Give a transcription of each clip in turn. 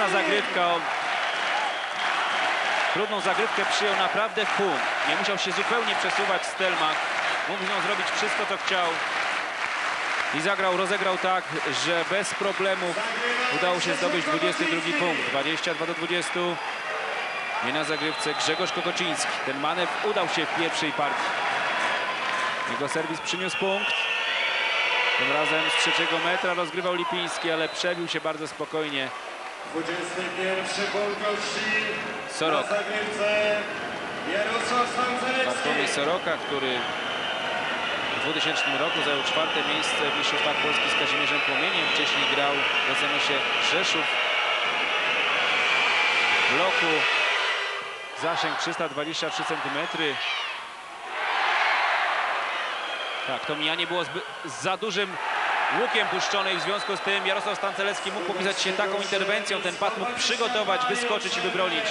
Zagrywka. Trudną zagrywkę przyjął naprawdę w punkt. Nie musiał się zupełnie przesuwać Stelmach. Mógł z nią zrobić wszystko, co chciał. I zagrał, rozegrał tak, że bez problemów udało się zdobyć 22 punkt. 22 do 20. Nie na zagrywce Grzegorz Kokociński. Ten manewr udał się w pierwszej partii. Jego serwis przyniósł punkt. Tym razem z trzeciego metra rozgrywał Lipiński, ale przebił się bardzo spokojnie. 21 punkt gości. Soroka. Na zagrywce Jarosław Stancelewski. Bartłomiej Soroka, który w 2000 roku zajął czwarte miejsce w Mistrzostwach Polski z Kazimierzem Płomieniem. Wcześniej grał w SMS-ie Rzeszów. W bloku zasięg 323 cm. Tak, to mijanie było za dużym łukiem puszczone i w związku z tym Jarosław Stancelecki mógł popisać się taką interwencją. Ten pad mógł przygotować, wyskoczyć i wybronić.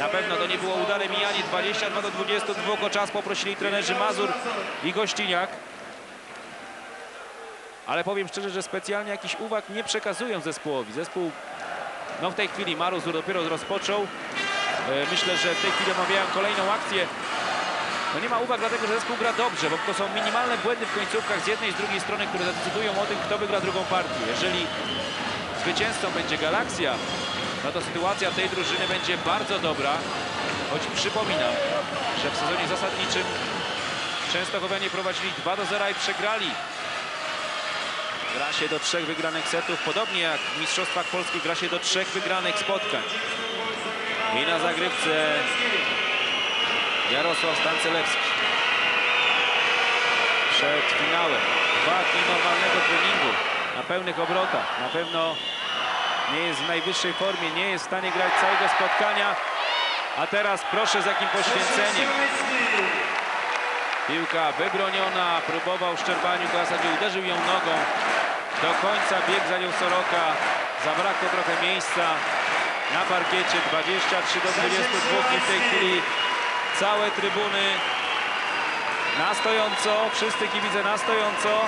Na pewno to nie było udane mijanie 22 do 22. O czas poprosili trenerzy Mazur i Gościniak. Ale powiem szczerze, że specjalnie jakichś uwag nie przekazują zespołowi. Zespół no w tej chwili Maruzur dopiero rozpoczął. E, Myślę, że w tej chwili omawiają kolejną akcję. No nie ma uwag dlatego, że zespół gra dobrze, bo to są minimalne błędy w końcówkach z jednej i z drugiej strony, które zadecydują o tym, kto wygra drugą partię. Jeżeli zwycięzcą będzie Galaksja, no to sytuacja tej drużyny będzie bardzo dobra. Choć przypominam, że w sezonie zasadniczym Częstochowianie prowadzili 2 do 0 i przegrali. Gra się do trzech wygranych setów, podobnie jak w Mistrzostwach Polskich gra się do trzech wygranych spotkań. I na zagrywce Jarosław Stancelewski. Przed finałem dwa dni normalnego treningu na pełnych obrotach. Na pewno nie jest w najwyższej formie, nie jest w stanie grać całego spotkania. A teraz proszę z jakim poświęceniem. Piłka wybroniona, próbował Szczerbaniuk, a w zasadzie uderzył ją nogą. Do końca bieg za nią Soroka. Zabrakło trochę miejsca na parkiecie. 23 do 22 i w tej chwili całe trybuny na stojąco. Wszyscy kibice na stojąco.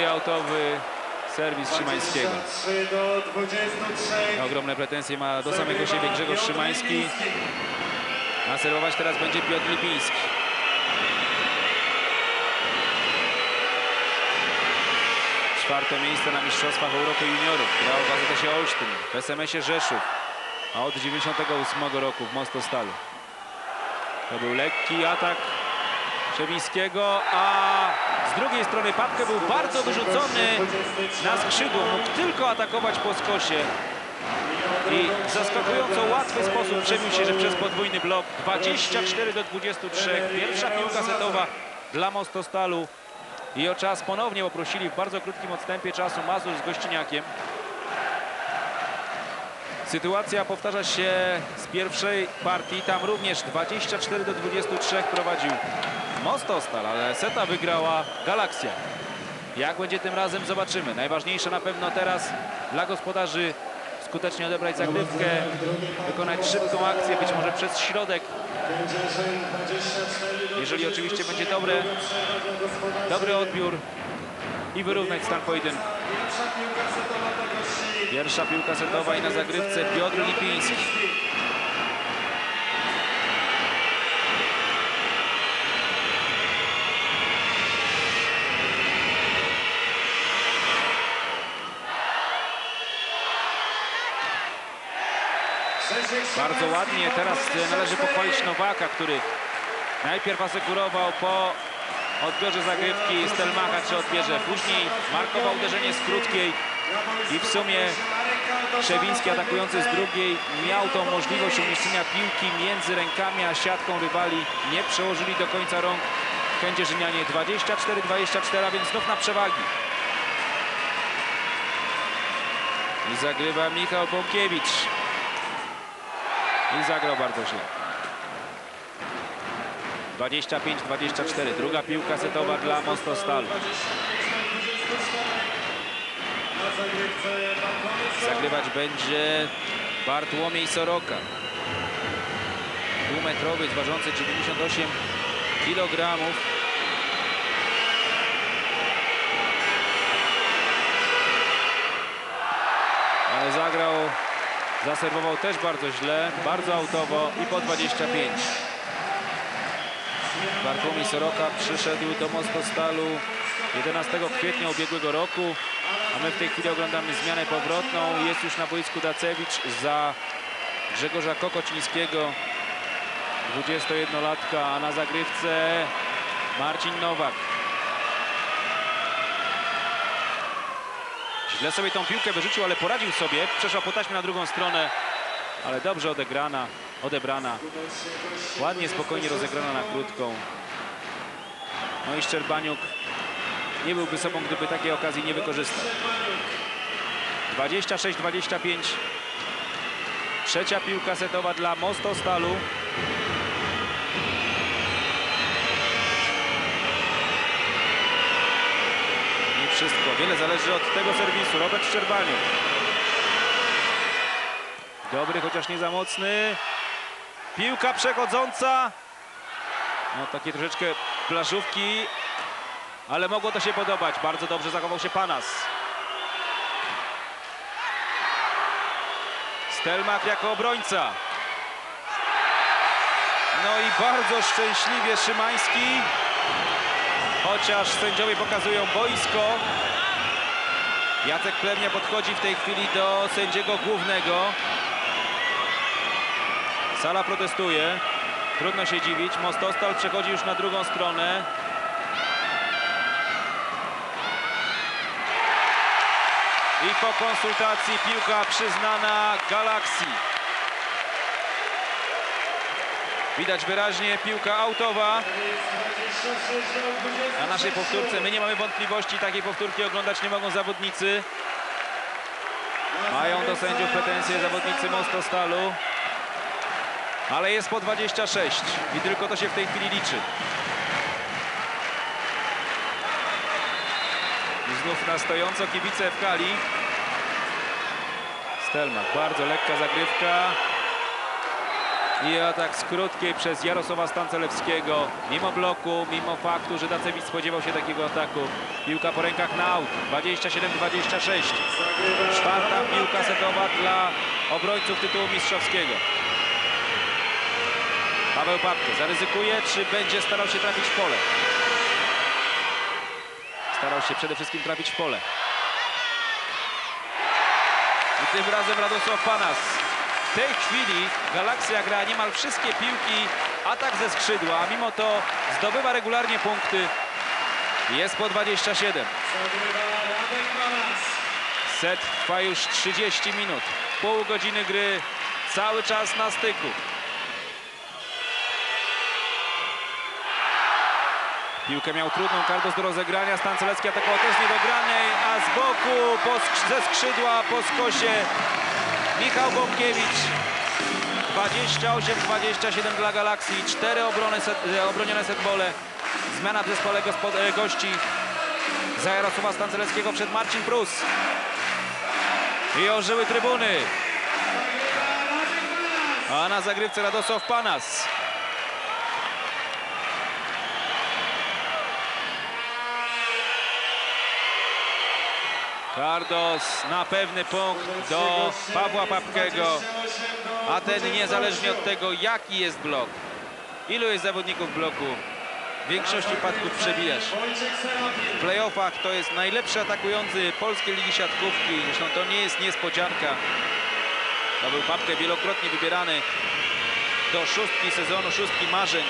I autowy serwis Szymańskiego. 23 do 23. Ogromne pretensje ma do samego siebie Grzegorz Szymański. A serwować teraz będzie Piotr Lipiński. Czwarte miejsce na Mistrzostwach Europy Juniorów. Grał w AZS-ie Olsztyn, w SMS-ie Rzeszów. A od 98 roku w Mostostalu. To był lekki atak Przewińskiego, a z drugiej strony Papkę był bardzo wyrzucony na skrzydło. Mógł tylko atakować po skosie. I w zaskakująco łatwy sposób przebił się, że przez podwójny blok 24 do 23. Pierwsza piłka setowa dla Mostostalu. I o czas ponownie poprosili w bardzo krótkim odstępie czasu Mazur z Gościniakiem. Sytuacja powtarza się z pierwszej partii. Tam również 24 do 23 prowadził Mostostal, ale seta wygrała Galaksja. Jak będzie tym razem zobaczymy. Najważniejsze na pewno teraz dla gospodarzy skutecznie odebrać zagrywkę, wykonać szybką akcję, być może przez środek, Kędzierzyn 24 do jeżeli oczywiście będzie 23. dobre, Przerwa dla gospodarzy. dobry odbiór i wyrównać stan pojedynku. Pierwsza piłka setowa i na zagrywce Piotr Lipiński. Bardzo ładnie. Teraz 24. należy pochwalić Nowaka, który najpierw asekurował po odbiorze zagrywki Stelmacha, czy odbierze. Później markował uderzenie z krótkiej i w sumie Krzewiński atakujący z drugiej miał tą możliwość umieszczenia piłki między rękami a siatką rywali. Nie przełożyli do końca rąk Kędzierzynianie 24-24, a więc znów na przewagi. I zagrywa Michał Bąkiewicz. I zagrał bardzo źle. 25-24. Druga piłka setowa dla Mostostalu. Zagrywać będzie Bartłomiej Soroka. Półmetrowy, ważący 98 kg. Rozegrał, zaserwował też bardzo źle, bardzo autowo i po 25. Bartłomiej Soroka przyszedł do Mostostalu 11 kwietnia ubiegłego roku, a my w tej chwili oglądamy zmianę powrotną. Jest już na boisku Dacewicz za Grzegorza Kokocińskiego, 21-latka, a na zagrywce Marcin Nowak. Źle sobie tą piłkę wyrzucił, ale poradził sobie. Przeszła po taśmie na drugą stronę, ale dobrze odegrana, odebrana. Ładnie, spokojnie rozegrana na krótką. No i Szczerbaniuk nie byłby sobą, gdyby takiej okazji nie wykorzystał. 26-25. Trzecia piłka setowa dla Mostostalu. Nie wszystko. Wiele zależy od tego serwisu. Robert Szczerbaniuk. Dobry, chociaż nie za mocny. Piłka przechodząca. No takie troszeczkę plażówki, ale mogło to się podobać. Bardzo dobrze zachował się Panas. Stelmach jako obrońca. No i bardzo szczęśliwie Szymański. Chociaż sędziowie pokazują boisko. Jacek Plewnia podchodzi w tej chwili do sędziego głównego. Sala protestuje. Trudno się dziwić. Mostostal przechodzi już na drugą stronę. I po konsultacji piłka przyznana Galaxii. Widać wyraźnie piłka autowa. Na naszej powtórce my nie mamy wątpliwości. Takiej powtórki oglądać nie mogą zawodnicy. Mają do sędziów pretensje zawodnicy Mostostalu. Ale jest po 26 i tylko to się w tej chwili liczy. I znów na stojąco kibice w kali. Stelmach, bardzo lekka zagrywka. I atak z krótkiej przez Jarosława Stancelewskiego. Mimo bloku, mimo faktu, że Dacewicz spodziewał się takiego ataku. Piłka po rękach na aut. 27-26. Czwarta piłka setowa dla obrońców tytułu mistrzowskiego. Paweł Papke zaryzykuje, czy będzie starał się trafić w pole? Starał się przede wszystkim trafić w pole. I tym razem Radosław Panas. W tej chwili Galaksja gra niemal wszystkie piłki, atak ze skrzydła, a mimo to zdobywa regularnie punkty. Jest po 27. Set trwa już 30 minut. Pół godziny gry, cały czas na styku. Piłkę miał trudną Kardos do rozegrania. Stancelecki atakował też nie do granej, a z boku po sk ze skrzydła po skosie Michał Bąkiewicz. 28-27 dla Galaksji. Cztery obrony set, e, obronione setbole. Zmiana w zespole e, gości za Jarosława Stanceleckiego przed Marcin Prus. I ożyły trybuny. A na zagrywce Radosław Panas. Kardos na pewny punkt do Pawła Papkego, a ten niezależnie od tego, jaki jest blok, ilu jest zawodników bloku, w większości przypadków przebijasz. W playoffach to jest najlepszy atakujący polskiej ligi siatkówki, zresztą to nie jest niespodzianka. Paweł Papkę wielokrotnie wybierany do szóstki sezonu, szóstki marzeń.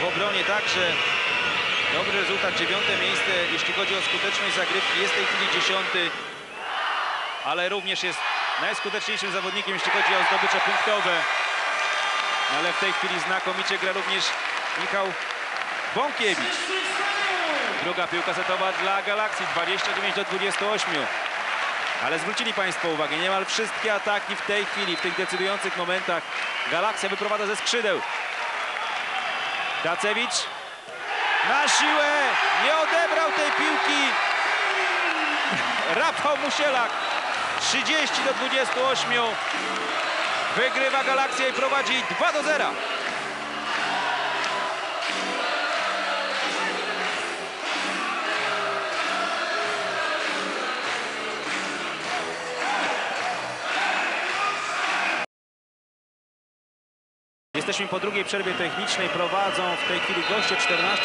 W obronie także Dobry rezultat, dziewiąte miejsce, jeśli chodzi o skuteczność zagrywki, jest w tej chwili dziesiąty, ale również jest najskuteczniejszym zawodnikiem, jeśli chodzi o zdobycze punktowe. Ale w tej chwili znakomicie gra również Michał Bąkiewicz. Druga piłka setowa dla Galaksji, 29 do 28. Ale zwrócili Państwo uwagę, niemal wszystkie ataki w tej chwili, w tych decydujących momentach Galaksja wyprowadza ze skrzydeł. Dacewicz na siłę, nie odebrał tej piłki. Rafał Musielak 30 do 28 wygrywa Galakcja i prowadzi 2 do 0. Jesteśmy po drugiej przerwie technicznej, prowadzą w tej chwili goście 14.